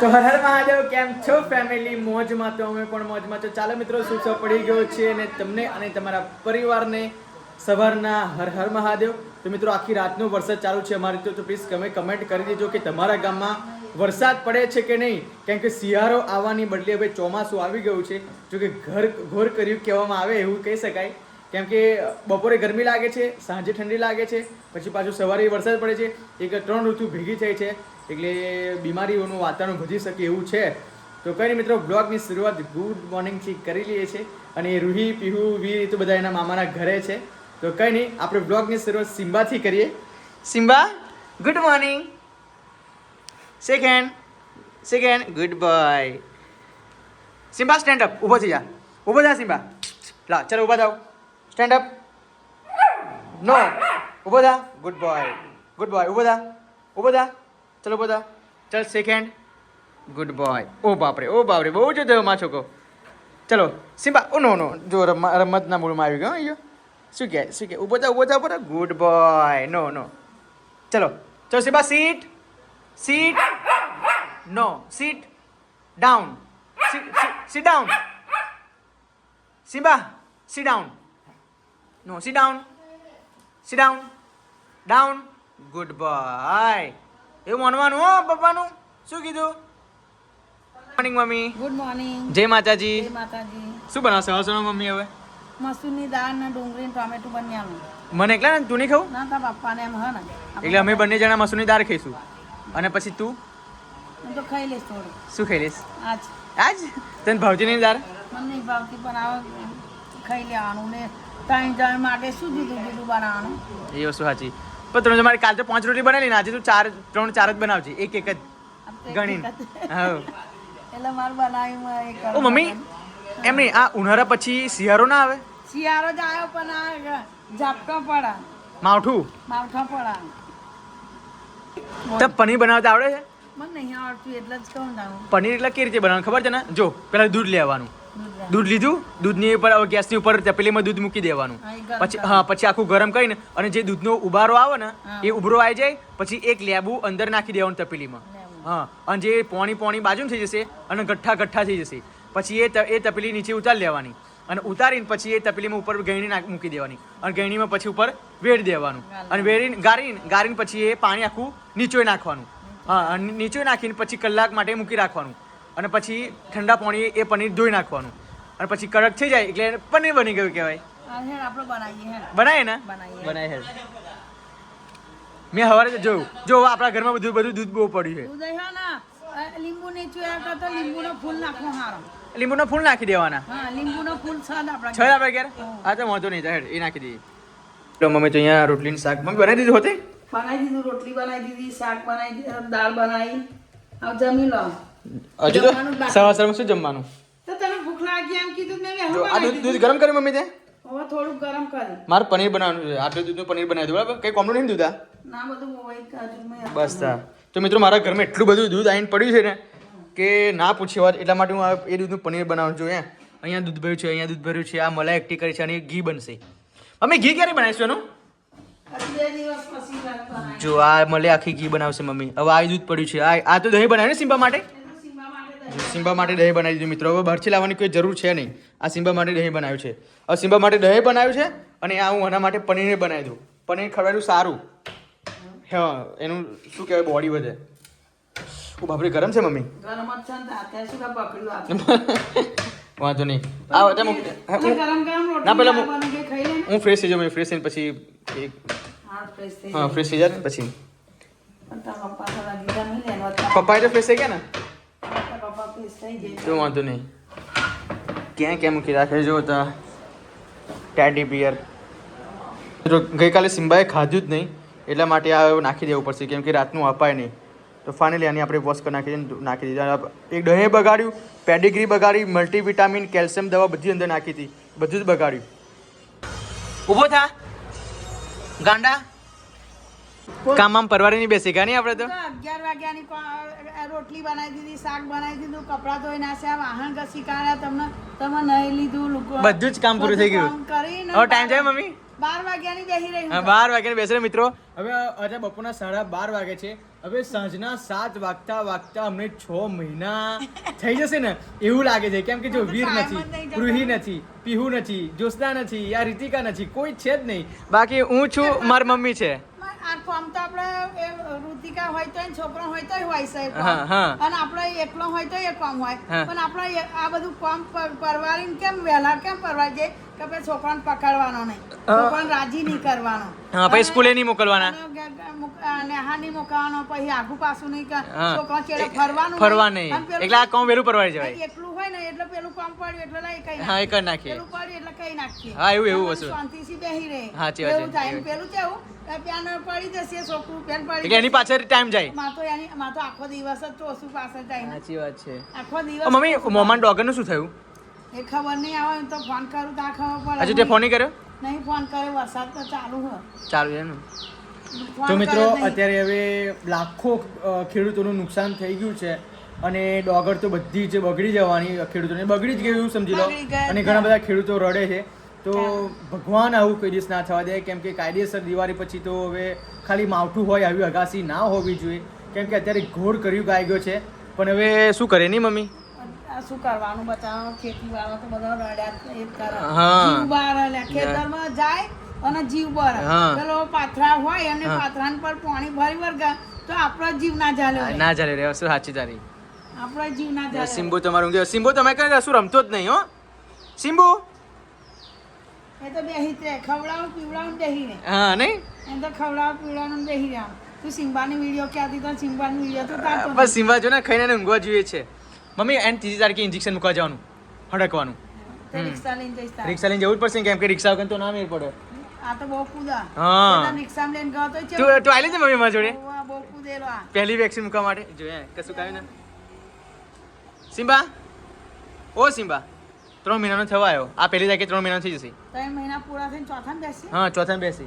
તો હર હર મહાદેવ, કેમ છો ફેમિલી મોજમાં તો અમે પણ મોજમાં તો ચાલો મિત્રો સુખ પડી ગયો છે અને તમને અને તમારા પરિવારને સવારના હર હર મહાદેવ. તો મિત્રો, આખી રાતનો વરસાદ ચાલુ છે અમારી તો પ્લીઝ તમે કમેન્ટ કરી દેજો કે તમારા ગામમાં વરસાદ પડે છે કે નહીં? કેમ કે શિયાળો આવવાની બદલે હવે ચોમાસું આવી ગયું છે. જો કે ઘર, ઘોર કર્યું કહેવામાં આવે એવું કહી શકાય. કેમ કે બપોરે ગરમી લાગે છે, સાંજે ઠંડી લાગે છે, પછી પાછું સવારે વરસાદ પડે છે. એક ત્રણ ઋતુ ભેગી થઈ છે. એટલે બીમારીઓનું વાતાવરણ વધી શકે એવું છે. તો કઈ મિત્રો, બ્લોગની શરૂઆત ગુડ મોર્નિંગથી કરી લઈએ છીએ. અને રૂહી, પીહુ, વીર તો બધા એના મામાના ઘરે છે. તો કઈ નહીં આપણે બ્લોગની શરૂઆત સિમ્બાથી કરીએ. Simba, good morning. Second second good bye Simba stand up ઊભો થઈ જા. ઊભો થા સિમ્બા. લા, ચાલો ઊભા થાવ. સ્ટેન્ડ અપ નો ઊભો થા. ગુડ બોય ગુડ બોય ઊભો થા. ઊભો થા. ચલો ઊભો થા ચલ સેકન્ડ ગુડ બોય ઓ બાપરે ઓ બાપરે બહુ જ થયો માં છોકો ચલો સિમ્બા ઓ નો નો જો રમ- રમતના મૂળમાં આવી ગયો અહીંયા શું કહે શું કહે ઊભો થા ઊભો થા ઊભો થા ગુડ બોય નો નો ચલો ચલો Simba sit sit no sit down sit down. Simba sit down. No, sit down. Sit down. Down. Good boy. એવું માનવાનું હો પપ્પાનું? શું કીધું? Morning mummy. ગુડ મોર્નિંગ જય માતાજી. જય માતાજી. શું બનાવશે? હસવાનો મમ્મી હવે? મસૂરની દાળ ને ડુંગળી ટોમેટું બન્યાનું. મને એકલા ને? તું નહીં ખાવું? ના તા પપ્પાને એમ હા ને. એટલે અમે બંને જણા મસૂરની દાળ ખાઈશું. અને પછી તું? હું તો ખાઈ લઈશ થોડું. શું ખાઈ લઈશ? આજ. આજ? તને ભાવતી નહીં દાળ? મને નહીં ભાવતી પણ આવે ખાઈ લેવાનું ને. ત્રણ જણ માટે શું જુદું જુદું બનાવવાનું? એ વસ્તુ સાચી. પણ તમે તમારે કાલ તો પાંચ રોટલી બનાવી ને આજે તું ચાર ત્રણ ચાર જ બનાવજે. એક એક જ. ગણીને. એટલે મારું બનાવ્યું ઓ મમ્મી એમ નહીં આ ઉનાળા પછી શિયાળો ના આવે? શિયાળો જ આવ્યો પણ આ ઝાપટો પડા. માવઠું? માવઠો પડા. તો પનીર બનાવતા આવડે છે? મને નહીં આવડતું એટલે જ કહું પનીર એટલે કેવી રીતે બનાવવાનું? ખબર છે ને? જો પેલા દૂધ લેવાનું. દૂધ લીધું? દૂધની ઉપર ગેસની ઉપર તપેલીમાં દૂધ મૂકી દેવાનું. પછી હા પછી આખું ગરમ કરીને અને જે દૂધનો ઉભારો આવે ને એ ઉભરો આવી જાય પછી એક લેબુ અંદર નાખી દેવાનું તપેલીમાં હા અને જે પોણી પોણી બાજુ થઈ જશે અને ગઠ્ઠા ગઠ્ઠા થઈ જશે. પછી એ એ તપેલી નીચે ઉતારી લેવાની. અને ઉતારીને પછી એ તપેલીમાં ઉપર નાખી મૂકી દેવાની. અને ગેણીમાં પછી ઉપર વેડ દેવાનું. અને વેડીને ગારીને ગારીને પછી એ પાણી આખું નીચોય નાખવાનું. હા અને નીચોય નાખીને પછી કલાક માટે મૂકી રાખવાનું. અને પછી ઠંડા પાણી એ પનીર ધોઈ નાખવાનું. અને પછી કડક થઈ જાય એટલે પનીર બની ગયું કહેવાય. આ બનાવીએ બનાય ને. બનાવીએ. બનાય હે મેં સવારે જ જોયું. જો આપણા ઘરમાં બધું બધું દૂધ બહુ પડ્યું છે. ને લીંબુ લીંબુનો ફૂલ નાખવો હારો. લીંબુના ફૂલ નાખી દેવાના? હા લીંબુનો ફૂલ છાદ આપણા ઘેર. હા તો વાંધો નહીં હેડ એ નાખી દઈએ. તો મમ્મી તો અહીંયા રોટલીનું શાક મમ્મી બનાવી દીધું હોતે? બનાવી દીધું રોટલી બનાવી દીધી શાક બનાવી દીધું દાળ બનાવી. આવ જમી લો. હજુ તો. સવાર સવારમાં શું જમવાનું? તો તને ભૂખ લાગી એમ કીધું મેં જો આ દૂધ દૂધ ગરમ કરી મમ્મી તે? હવે થોડું ગરમ કરી. મારે પનીર બનાવવાનું છે. આટલું દૂધનું પનીર બનાવી દઉં બરાબર? કઈ કોમનું નહીં દૂધ ના બધું હોય કાજુ બસ તા તો મિત્રો મારા ઘરમાં એટલું બધું દૂધ આવીને પડ્યું છે ને કે ના પૂછી વાત. એટલા માટે હું એ દૂધનું પનીર બનાવું છું અહીંયા દૂધ ભર્યું છે અહીંયા દૂધ ભર્યું છે આ મલાઈ એકઠી કરી છે અને ઘી બનશે. મમ્મી ઘી ક્યારે બનાવીશું એનું? જો આ મલે આખી ઘી બનાવશે મમ્મી. હવે આ દૂધ પડ્યું છે. આ આ તો દહીં બનાવ્યું ને સિમ્બા માટે? સિમ્બા માટે દહીં બનાવી દીધું. મિત્રો હવે બહારથી લાવવાની કોઈ જરૂર છે નહીં. આ સિમ્બા માટે દહીં બનાવ્યું છે. હવે સિમ્બા માટે દહીં બનાવ્યું છે અને આ હું એના માટે પનીર બનાવી દઉં. પનીર ખવડાવ્યું સારું. હા એનું શું કહેવાય? બોડી વધે. ઓ બાપરે ગરમ છે મમ્મી? વાંધો નહીં. આ ગરમ ના, દાળ હું- ફ્રેશ થઈ જાઉં ફ્રેશ થઈને પછી એક- હા ફ્રેશ થઈ જાય પછી. પપ્પા તો ફ્રેશ થઈ ગયા ને? પપ્પા થઈ જાય. તો વાંધો નહીં. ક્યાં ક્યાં મૂકી રાખે? જો તા ટેડી બિયર જો ગઈકાલે સિમ્બાએ ખાધું જ નહીં એટલા માટે આ નાખી દેવું પડશે કેમ કે રાતનું અપાય નહીં. તો ફાઇનલી આની આપણે વોશ કરી નાખી દીધી, નાખી દીધા. એક દહીં બગાડ્યું પેડિગ્રી બગાડી મલ્ટીવિટામિન કેલ્શિયમ દવા બધી અંદર નાખી હતી. બધું જ બગાડ્યું. ઊભો થા. ગાંડા. કામ આમ પરવારી નહીં બેસી ગયા નહીં આપણે તો? અગિયાર વાગ્યાની રોટલી બનાવી દીધી શાક બનાવી દીધું કપડાં ધોઈ નાખ્યા વાહન ઘસી કાઢ્યા તમને તમે નહીં લીધું બધું જ કામ પૂરું થઈ ગયું. કરીને હવે ટાઈમ જાય મમ્મી? બાર વાગ્યાની બેહી રહી હું બાર વાગ્યાની બેસે મિત્રો. હવે આજે બપોરના સાડા બાર વાગે છે. હવે સાંજના સાત વાગતા વાગતા અમને છ મહિના થઈ જશે ને. એવું લાગે છે. કેમ કે જો વીર નથી ગૃહી રૂહી નથી પીહુ નથી જોસના નથી યા રીતિકા નથી કોઈ છે જ નહીં. બાકી હું છું મારી મમ્મી છે. આ ફોર્મ તો આપણે ઋતિકા હોય તોય છોકરો હોય તોય હોય છે ફોર્મ. હા, હા. અને આપણે એકલો હોય તો એ કામ હોય. પણ આપણે આ બધું કામ પર- કેમ વહેલા કેમ પરવારી જાય? કે આપણે છોકરાને પકડવાનો નહીં. છોકરાને રાજી નહીં કરવાનો. હા પછી સ્કૂલે નહીં મોકલવાના? નેહા નહીં પછી આગુ પાછું નહીં કર- છોકરા ચેડે ફરવાનું ફરવા નહીં. એટલે આ કામ વહેલું પરવારી જવાય. એકલું હોય ને એટલે પેલું કામ પડ્યું એટલે લઈ કઈ હા એ કરી નાખીએ. પેલું પડ્યું એટલે કઈ નાખીએ. હા, એવું- એવું વસ્તુ. શાંતિથી બેહી રહે. એવું થાય. પેલું કેવું પેન પડી જશે છોકરું પેન પડી એટલે એની પાછળ ટાઈમ જાય. માં તો એની માં તો આખો દિવસ જ ચોસું પાસે જાય સાચી વાત છે. આખો દિવસ મમ્મી મોમાન ડોગરનું શું થયું? એ ખબર નહીં આવે તો ફોન કરું તો આ ખબર પડે. હજુ તે ફોન નહીં કર્યો? નહીં ફોન કરે વરસાદ તો ચાલુ હ ચાલુ છે ને તો મિત્રો. અત્યારે હવે લાખો ખેડૂતોનું નુકસાન થઈ ગયું છે અને ડોગર તો બધી જ બગડી જવાની ખેડૂતોને બગડી જ ગયું એવું સમજી લો. અને ઘણા બધા ખેડૂતો રડે છે. તો ભગવાન આવું કોઈ દિવસ ના થવા દે. કેમ કે કાયદેસર દિવાળી પછી તો હવે ખાલી માવઠું હોય આવી અગાસી ના હોવી જોઈએ. કેમ કે અત્યારે ઘોર કર્યું ગાઈ ગયો છે. પણ હવે શું કરે નહીં મમ્મી? શું કરવાનું બચાવો ખેતી વાળા તો બધા રડ્યા એ કરે જીવ બાર. ખેતરમાં જાય અને જીવ બર. પેલો પાથરા હોય અને પાથરા પર પાણી ભરી વર્ગા તો આપણો જીવ ના ચાલે. ના ચાલે રે શું સાચી તારી? આપણો જીવ ના ચાલે સિમ્બુ તમારું સિમ્બુ તમે કઈ શું રમતો જ નહીં હો? સિમ્બુ એ તો બેહી તે ખવડાવું પીવડાવું બેહી ને હા નહીં? એ તો ખવડાવું પીવડાવું બેહી રહ્યા. તું સિમ્બાની વીડિયો ક્યાં દીધો સિમ્બાની વીડિયો તો તાર બસ સિમ્બા જો ને ખાઈને ઊંઘવા જોઈએ છે. મમ્મી એન ત્રીજી તારીખે ઇન્જેક્શન મૂકવા જવાનું. હડકવાનું. રિક્ષા લઈને જઈશ રિક્ષા લઈને જવું જ પડશે કેમ કે રિક્ષા વગર તો ના મેળ પડે. આ તો બહુ કૂદા. હા. તે લઈને ગયો તો તું તું આવેલી છે મમ્મી મારા જોડે? બહુ કૂદેલો આ. પહેલી વેક્સિન મૂકવા માટે. જોયા કશું કાંઈ ના. સિમ્બા ઓ સિમ્બા ત્રણ મહિનાનો થવા આવ્યો આ પહેલી તારીખે ત્રણ મહિનાનો થઈ જશે. ત્રણ મહિના પૂરા થઈને ચોથા બેસી? હા ચોથા બેસી.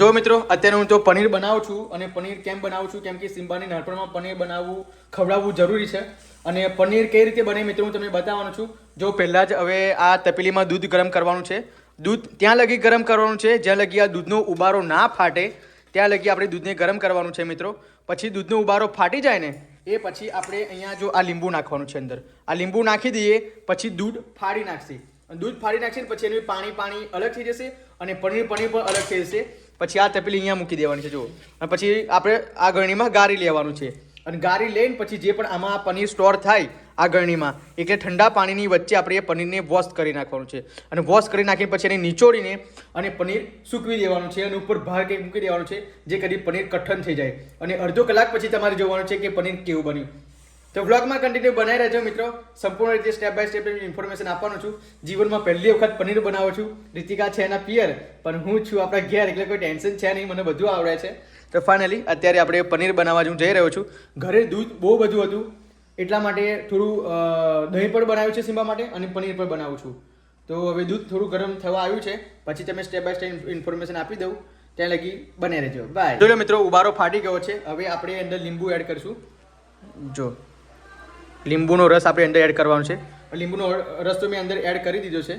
જો મિત્રો અત્યારે હું તો પનીર બનાવું છું અને પનીર કેમ બનાવું છું કેમ કે સિમ્બાની નાનપણમાં પનીર બનાવવું ખવડાવવું જરૂરી છે. અને પનીર કઈ રીતે બને મિત્રો હું તમને બતાવવાનું છું. જો પહેલાં જ હવે આ તપેલીમાં દૂધ ગરમ કરવાનું છે. દૂધ ત્યાં લગી ગરમ કરવાનું છે જ્યાં લગી આ દૂધનો ઉબારો ના ફાટે ત્યાં લગી આપણે દૂધને ગરમ કરવાનું છે મિત્રો. પછી દૂધનો ઉબારો ફાટી જાય ને એ પછી આપણે અહીંયા જો આ લીંબુ નાખવાનું છે અંદર. આ લીંબુ નાખી દઈએ, પછી દૂધ ફાડી નાખશે. દૂધ ફાડી નાખશે પછી એનું પાણી પાણી અલગ થઈ જશે અને પનીર પનીર પણ અલગ થઈ જશે. પછી આ તપેલી અહીંયા મૂકી દેવાની છે, જુઓ. અને પછી આપણે આ ગરણીમાં ગારી લેવાનું છે. અને ગારી લઈને પછી જે પણ આમાં પનીર સ્ટોર થાય આ ગરણીમાં, એટલે ઠંડા પાણીની વચ્ચે આપણે એ પનીરને વોશ કરી નાખવાનું છે. અને વોશ કરી નાખીને પછી એને નીચોડીને અને પનીર સૂકવી દેવાનું છે અને ઉપર ભાર કંઈક મૂકી દેવાનું છે, જે કદી પનીર કઠણ થઈ જાય. અને અડધો કલાક પછી તમારે જોવાનું છે કે પનીર કેવું બન્યું. તો વ્લોગમાં કન્ટિન્યુ બનાવી રહેજો મિત્રો. સંપૂર્ણ રીતે સ્ટેપ બાય સ્ટેપ ઇન્ફોર્મેશન આપવાનું છું. જીવનમાં પહેલી વખત પનીર બનાવું છું. રીતિકા છે એના પિયર પણ હું છું આપણા ઘેર, એટલે કોઈ ટેન્શન છે નહીં, મને બધું આવડે છે. તો ફાઇનલી અત્યારે આપણે પનીર બનાવવા હું જઈ રહ્યો છું. ઘરે દૂધ બહુ બધું હતું એટલા માટે થોડું દહીં પણ બનાવ્યું છે સિમ્બા માટે અને પનીર પણ બનાવું છું. તો હવે દૂધ થોડું ગરમ થવા આવ્યું છે પછી તમે સ્ટેપ બાય સ્ટેપ ઇન્ફોર્મેશન આપી દઉં ત્યાં લગી બને રહેજો. બાય જોડે મિત્રો ઉબારો ફાટી ગયો છે હવે આપણે અંદર લીંબુ એડ કરીશું. જો લીંબુનો રસ આપણે અંદર એડ કરવાનો છે. લીંબુનો રસ તો મેં અંદર એડ કરી દીધો છે.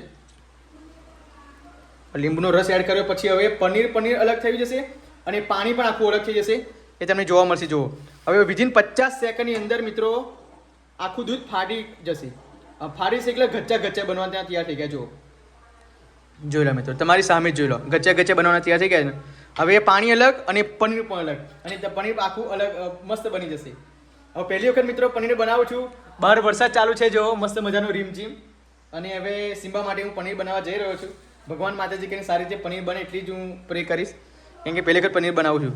લીંબુનો રસ એડ કર્યો પછી હવે પનીર પનીર અલગ થઈ જશે. અને પાણી પણ આખું અલગ થઈ જશે. એ તમને જોવા મળશે, જુઓ. હવે વિધિન પચાસ સેકન્ડની અંદર મિત્રો, આખું દૂધ ફાટી જશે. ફાટી છે એટલે ગચ્ચા ગચ્ચા બનવા ત્યાં તૈયાર થઈ ગયા, જુઓ. જોઈ લો મિત્રો, તમારી સામે જોઈ લો. ગચ્ચા ગચ્ચા બનવાના તૈયાર થઈ ગયા હવે એ પાણી અલગ અને પનીર પણ અલગ. અને પનીર આખું અલગ મસ્ત બની જશે. હવે પહેલી વખત મિત્રો પનીર બનાવું છું. બહાર વરસાદ ચાલુ છે જો મસ્ત મજાનો રીમઝીમ અને હવે સિમ્બા માટે હું પનીર બનાવવા જઈ રહ્યો છું. ભગવાન માતાજી કરીને સારી રીતે પનીર બને એટલી જ હું પ્રે કરીશ. કેમ કે પહેલી વખત પનીર બનાવું છું.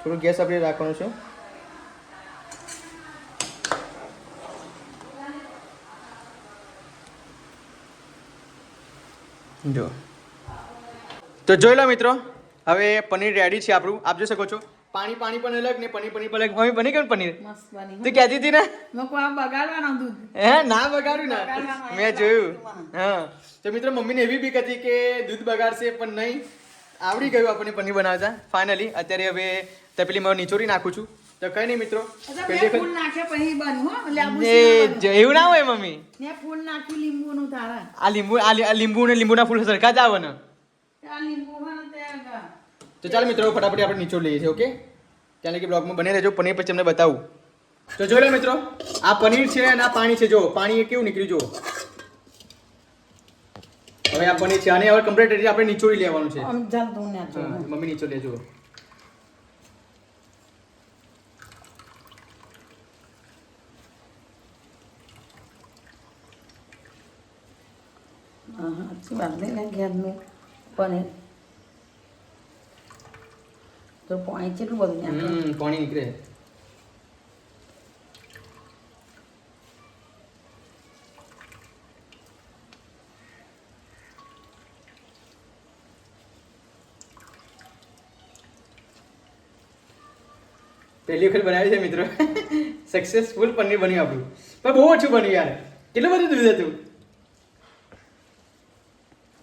થોડું ગેસ આપણે રાખવાનું છે. જો. તો જોઈ લો મિત્રો હવે પનીર રેડી છે આપણું. આપ જોઈ શકો છો. પાણી પાણી પણ અલગ ને પનીર પનીર પણ અલગ. મમ્મી બની ગયું પનીર? તું કહેતી હતી ને? મેં આ બગાડવાનું દૂધ? હે ના બગાડ્યું ના. મેં જોયું. હા. તો મિત્રો મમ્મીને એવી બીક હતી કે દૂધ બગાડશે પણ નહીં. આવડી ગયું આપણને પનીર બનાવતા. ફાઇનલી અત્યારે હવે તપેલીમાં નીચોરી નાખું છું. તો કઈ નહીં મિત્રો વખત પછી હો. લેબુ એવું ના હોય મમ્મી. ને ફૂલ નાખ્યું લીંબુનું તારા આ લીંબુ આ લીંબુ ને લીંબુના ફૂલ સરખા જ આવે ને આ લીંબુ તે ચાલો મિત્રો ફટાફટ આપણે નીચો લઈએ છીએ ઓકે? ત્યાં કે બ્લોગમાં બને રહેજો પનીર પછી તમને બતાવું. તો જોઈ લો મિત્રો આ પનીર છે અને આ પાણી છે જો પાણી એ કેવું નીકળ્યું જો હવે આ છે અને હવે કમ્પ્લીટ એટલે આપણે નીચોડી લેવાનું છે. આમ જલતું ને જો. મમ્મી નીચો લેજો. સાચી વાત નહીં ઘેરનું? પનીર. તો પાણી કેટલું બધું પાણી નીકળે. પહેલી વખત બનાવી છે મિત્રો. સક્સેસફુલ પનીર બન્યું આપણું. પણ બહુ ઓછું બન્યું યાર. કેટલું બધું દૂધ હતું?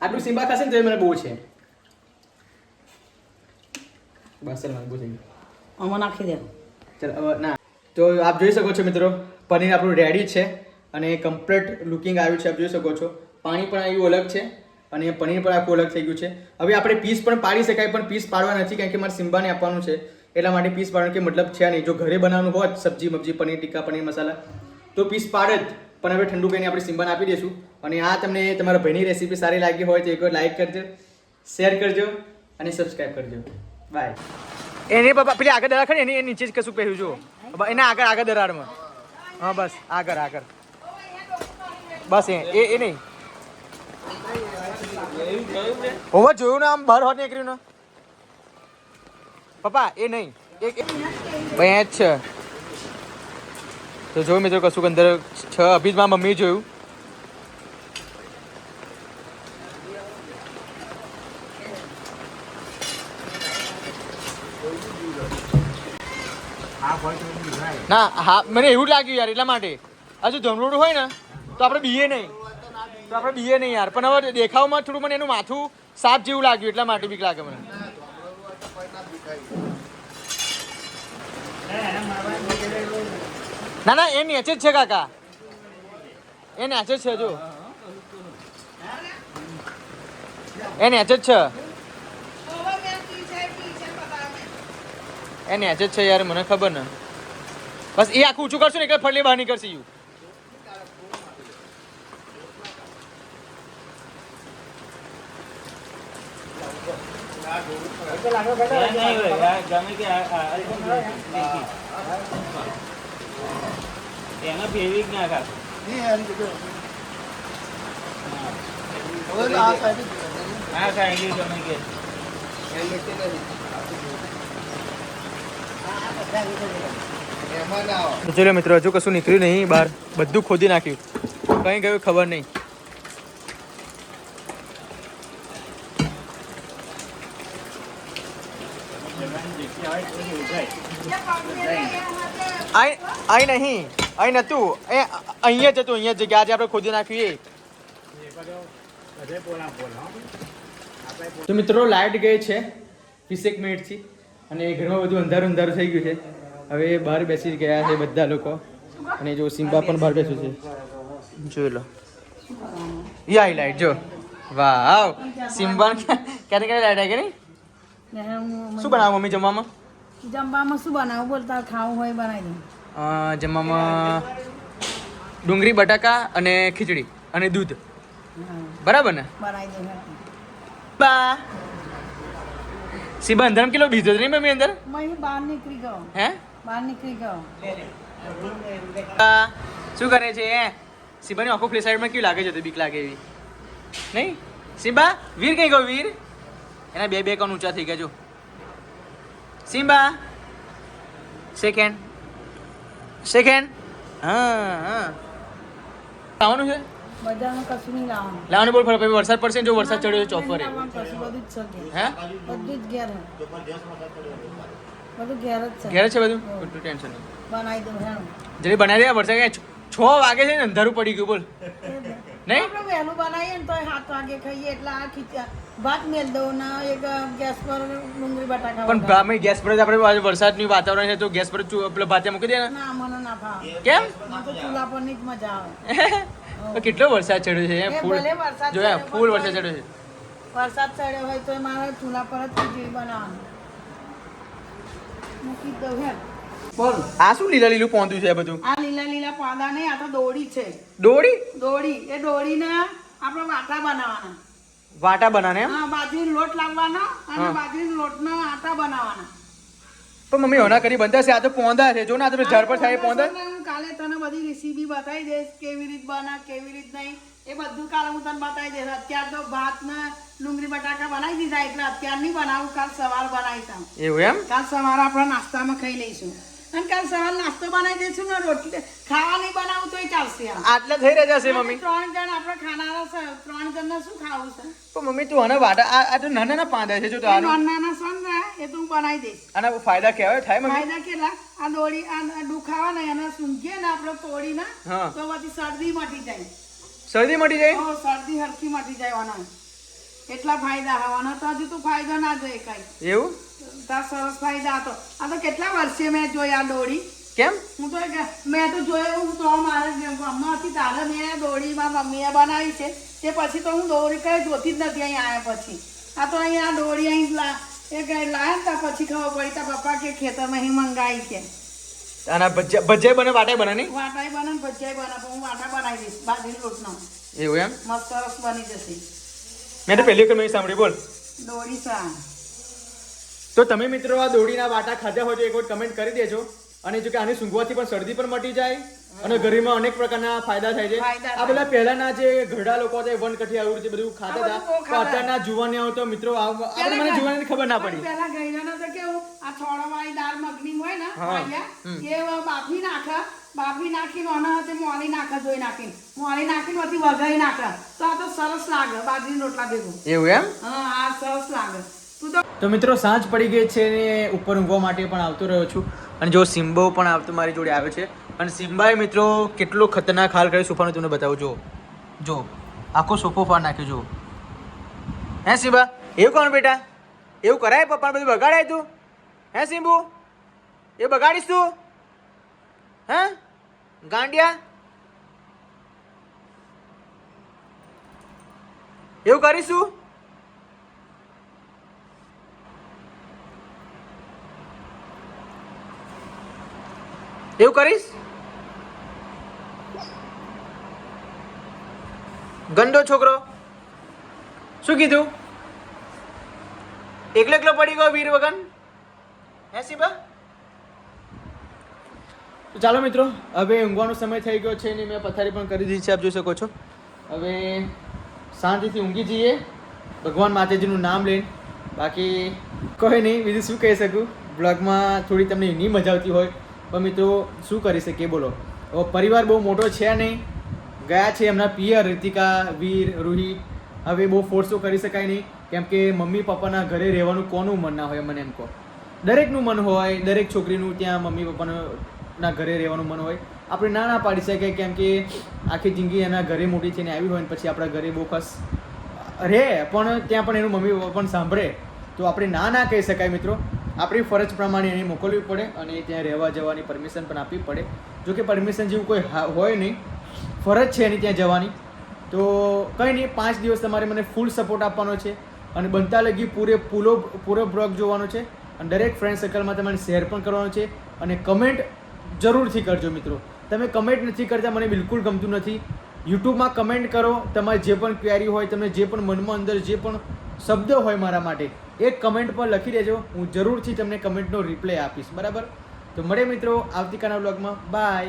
આટલું સિમ્બા ખાશે ને તો એ મને બહુ છે. બસ બહુ થઈ ગયું આમાં નાખી દે. ચાલ ના. તો આપ જોઈ શકો છો મિત્રો પનીર આપણું રેડી છે અને કમ્પ્લીટ લુકિંગ આવ્યું છે આપ જોઈ શકો છો. પાણી પણ આવ્યું અલગ છે અને પનીર પણ આખું અલગ થઈ ગયું છે. હવે આપણે પીસ પણ પાડી શકાય પણ પીસ પાડવા નથી કારણ કે મારે સિમ્બાને આપવાનું છે. એટલા માટે પીસ પાડવાનો કે મતલબ છે નહીં. જો ઘરે બનાવવાનું હોત, સબ્જી મબજી, પનીર ટીકા પનીર મસાલા, તો પીસ પાડે જ. પણ હવે ઠંડુ કરીને આપણે સિમ્બન આપી દઈશું. અને આ તમને તમારા ભાઈની રેસીપી સારી લાગી હોય તો એકવાર લાઈક કરજો શેર કરજો અને સબસ્ક્રાઈબ કરજો. બાય એને બાબા, પેલી આગળ દરાડ ખરી એની નીચે જ કશું પહેર્યું જો બ- એના આગળ આગળ દરાડમાં. હા, બસ, આગળ આગળ. બસ એ એ એ નહીં. હોવા જોયું ને આમ બહાર હોત નીકળ્યું ને પપ્પા, એ નહીં. એક અહીંયા જ છે. તો જોયું મિત્રો કશું અંદર છ અભી મમ્મી જોયું. ના, હા, મને એવું લાગ્યું યાર એટલા માટે. હજુ જમરૂડું હોય ને, તો આપણે બીએ નહીં. તો આપણે બીએ નહીં યાર. પણ હવે દેખાવમાં થોડું મને એનું માથું સાપ જેવું લાગ્યું એટલા માટે બીક લાગે મને. ના ના, એની નેચે જ છે કાકા. એ જ છે જો એ નેચે જ છે. એ નેચે જ છે યાર, મને ખબર ને. બસ, એ આખું ઊંચું કરશું ને એટલે ફરલી બહાર નીકળશે યુ એના ફેરવી જ ના ખા હા ખાઈ ગયું તમે કે તો ચલો મિત્રો, હજુ કશું નીકળ્યું નહીં, બહાર બધું ખોદી નાખ્યું. કઈ ગયું ખબર નહીં. આઈ નહીં અહીં નતું એ અહીંયા જ હતું અહીંયા જગ્યા. આજે આપણે ખોદી નાખ્યું એ તો મિત્રો લાઇટ ગઈ છે વીસેક મિનિટથી અને ઘરમાં બધું અંધારું અંધારું થઈ ગયું છે. હવે બહાર બેસી ગયા છે બધા લોકો. અને જો સિમ્બા પણ બહાર બેસ્યું છે. જોઈ લો. ઈ આઈ લાઈટ જો. વાવ. સિમ્બા ક્યારે ક્યારે લાઈટ આવી ગઈ? ને હું- શું બનાવો મમ્મી જમવામાં? જમવામાં શું બનાવું? બોલતા ખાવું હોય બનાવી દઉં. જમવામાં ડુંગળી બટાકા અને ખીચડી અને દૂધ. બરાબર ને? બનાવી દઉં. બા. સિમ્બા અંદર કિલો બીજો નહીં મમ્મી અંદર? મમ્મી બહાર નીકળી ગયો. હે? બહાર નીકળી ગયો. શું કરે છે એ સિમ્બાની આખો ફ્રી સાઈડમાં કેવી લાગે છે તો બીક લાગે એવી? નહીં? સિમ્બા વીર કઈ ગયો વીર? એના બે બે કાન ઊંચા થઈ ગયા જો. સિમ્બા સેકન્ડ સેકન્ડ હા હા. લાવવાનું છે? બજારમાં કશું નહીં લાવવાનું. લાવવાનું બોલ ફરક વરસાદ પડશે જો વરસાદ ચડ્યો તો ચોફરે બધું જ છે હે? બધું જ ઘેર બધું ઘેર જ છે. ઘેર છે બધું? ખોટું ટેન્શન નહીં. બનાવી દઉં હેણું. જલ્દી બનાવી દે વરસાદ ક્યાં છ વાગે છે ને અંધારું પડી ગયું બોલ. નહીં? વહેલું બનાવીએ ને તોય સાત વાગે ખાઈએ એટલે આ ભાત મેલ દઉં ને એક ગેસ પર ડુંગળી બટાકા પણ વઘારું. ગેસ પર જ આપણે વરસાદની વાતાવરણ છે તો ગેસ પર ચૂ- પેલો મૂકી દે ના? મને ના ભાવે. કેમ? મને તો ચૂલા પરની જ મજા આવે. કેટલો વરસાદ ચડ્યો છે ફૂલ? વરસાદ જોયા ફૂલ વરસાદ ચડ્યો છે. વરસાદ ચડ્યો હોય તો મારે ચૂલા પર જ ખીચડી બનાવવાની. મૂકી દઉં હેર બોલ આ શું લીલા લીલું પોંદું છે બધું? આ લીલા લીલા પાંદા નહીં આ તો દોડી છે. દોડી દોડી એ દોડીને આપણે વાટા બનાવવાના વાટા બનાને એમ? હા બાજરીનો લોટ લાવવાનો અને. બાજરીનો લોટના આટા બનાવવાના પણ મમ્મી ઓના કરી બનતા છે આ તો પોંદા છે. જો ને આ તો ઝાડ પર થાય પોંદા? હું કાલે તને બધી રેસીપી બતાવી દઈશ. કેવી રીત બના કેવી રીત નહીં. એ બધું કાલે હું તને બતાવી દઈશ. અત્યાર તો ભાત ને ડુંગળી બટાકા બનાવી દીધા. એટલે અત્યાર નહીં બનાવું. કાલ સવાર બનાવી એવું એમ? કાલ સવારે આપણે નાસ્તામાં ખાઈ લઈશું. અને કાલ સવાર નાસ્તો બનાવી દઈશું ને રોટલી. ખાવા બનાવું તોય ચાલશે આ. થઈ રહ્યા છે મમ્મી? ત્રણ જણ આપણે ખાનારા છે. ત્રણ જણને શું ખાવું છે? પણ મમ્મી તું આના વાટા આ આ તો નાના નાના પાંદા છે જો તો એ આનો. નાના સન એ તો બનાવી દઈશ. આના ફાયદા કેવાય? થાય મમ્મી? ફાયદા કેટલા? આ દોડી આ દુખાવા ને એને સૂંઘીએ ને આપણે તોડી ના તો પછી શરદી મટી જાય. શરદી મટી જાય? શરદી હરખી મટી જાય આના. એટલા ફાયદા હવાના તો હજુ તો ફાયદો ના જોઈએ કઈ. એવું? તાર સરસ ફાયદા હતો. આ તો કેટલા વર્ષે મેં જોઈ આ દોડી? કેમ? હું તો મેં તો જોયો હું તો મારે મમ્મા તારે મેં દોડીમાં મમ્મીએ બનાવી છે. તે પછી તો હું દોડી કઈ જોતી જ નથી અહીં આવ્યા પછી. આ તો અહીંયા દોડી અહીં લા એ કઈ લાયા ને પછી ખબર પડી તા પપ્પા કે ખેતરમાં અહીં મંગાવી છે. અને ભજીયા બને વાટા બને નહીં? વાટાઈ બને ભજીયા બને હું વાટા બનાવી દઈશ બાજરી રોટનો એવું એમ? મસ્ત સરસ બની જશે. મેં તો પહેલી વખત મેં સાંભળી બોલ. દોડી સા તો તમે મિત્રો આ દોડીના વાટા ખાધા હોય તો એક વખત કમેન્ટ કરી દેજો. અને જો કે આની સૂંઘવાથી પણ શરદી પણ મટી જાય અને ગરીમાં અનેક પ્રકારના ફાયદા થાય છે. આ બધા પહેલાના જે ઘરડા લોકો હતા વન કઠી આવું જે બધું ખાતા હતા. તો. અત્યારના જુવાનિયાઓ તો મિત્રો આપણે મને જુવાની ખબર ના પડી. પેલા ગઈડાનો તો કેવું આ છોડવાળી દાળ મગની હોય ને એ બાફી નાખે. બાફી નાખીને આના હું મોળી નાખે ધોઈ નાખીને. મોળી નાખીને પછી વઘાઈ નાખે. તો આ તો સરસ લાગે બાજરી રોટલા ભેગું. એવું એમ? હા આ સરસ લાગે. તું તો તો મિત્રો સાંજ પડી ગઈ છે ને ઉપર ઊંઘવા માટે પણ આવતો રહ્યો છું. અને જો સિમ્બો પણ આવતો મારી જોડે આવે છે. અને સિમ્બાએ મિત્રો કેટલો ખતરનાક હાલ કર્યો સોફાનો તમને બતાવું. જો જો આખો સોફો ફાડ નાખ્યો જો. હે સિમ્બા એવું કોણ બેટા? એવું કરાય પપ્પાને બધું બગાડાય તું? હે સિમ્બુ? એ બગાડીશ તું? હે? ગાંડિયા? એવું કરીશું? એવું કરીશ? ગંડો છોકરો, શું કીધું? એકલો એકલો પડી ગયો વીર વગન? હે શિબા? તો ચાલો મિત્રો, હવે ઊંઘવાનો સમય થઈ ગયો છે ને મેં પથારી પણ કરી દીધી છે, આપ જોઈ શકો છો. હવે શાંતિથી ઊંઘી જઈએ. ભગવાન માતાજીનું નામ લઈને. બાકી કોઈ નહીં, બીજું શું કહી શકું? બ્લોગમાં થોડી તમને એની મજા આવતી હોય. પણ મિત્રો, શું કરી શકીએ? બોલો. હવે પરિવાર બહુ મોટો છે નહીં. ગયા છે એમના પિયર રીતિકા, વીર રૂહી હવે બહુ ફોર્સો કરી શકાય નહીં. કેમ કે મમ્મી પપ્પાના ઘરે રહેવાનું કોનું મન ના હોય, મને એમ કહો. દરેકનું મન હોય, દરેક છોકરીનું ત્યાં મમ્મી પપ્પાનું ના ઘરે રહેવાનું મન હોય. આપણે ના ના પાડી શકાય કેમ કે આખી જિંદગી એના ઘરે મોટી થઈને આવી હોય ને પછી આપણા ઘરે બોકસ રહે, પણ ત્યાં પણ એનું મમ્મી પપ્પા પણ સાંભળે. તો આપણે ના ના કહી શકાય મિત્રો. આપણી ફરજ પ્રમાણે એને મોકલવી પડે અને ત્યાં રહેવા જવાની પરમિશન પણ આપવી પડે. જો કે પરમિશન જેવું કોઈ હોય નહીં. ફરજ છે એની ત્યાં જવાની. તો કંઈ નહીં, પાંચ દિવસ તમારે મને ફૂલ સપોર્ટ આપવાનો છે અને બનતા લગી પૂરે પૂરો પૂરો બ્લોગ જોવાનો છે. અને દરેક ફ્રેન્ડ સર્કલમાં તમારે શેર પણ કરવાનો છે અને કમેન્ટ જરૂરથી કરજો મિત્રો. તમે કમેન્ટ નથી કરતા, મને બિલકુલ ગમતું નથી. યુટ્યુબમાં કમેન્ટ કરો, તમારી જે પણ ક્વેરી હોય, તમને જે પણ મનમાં અંદર જે પણ શબ્દ હોય મારા માટે, એ કમેન્ટ પર લખી દેજો. હું જરૂરથી તમને કમેન્ટનો રિપ્લાય આપીશ. બરાબર? તો મળે મિત્રો, આવતીકાલના બ્લોગમાં બાય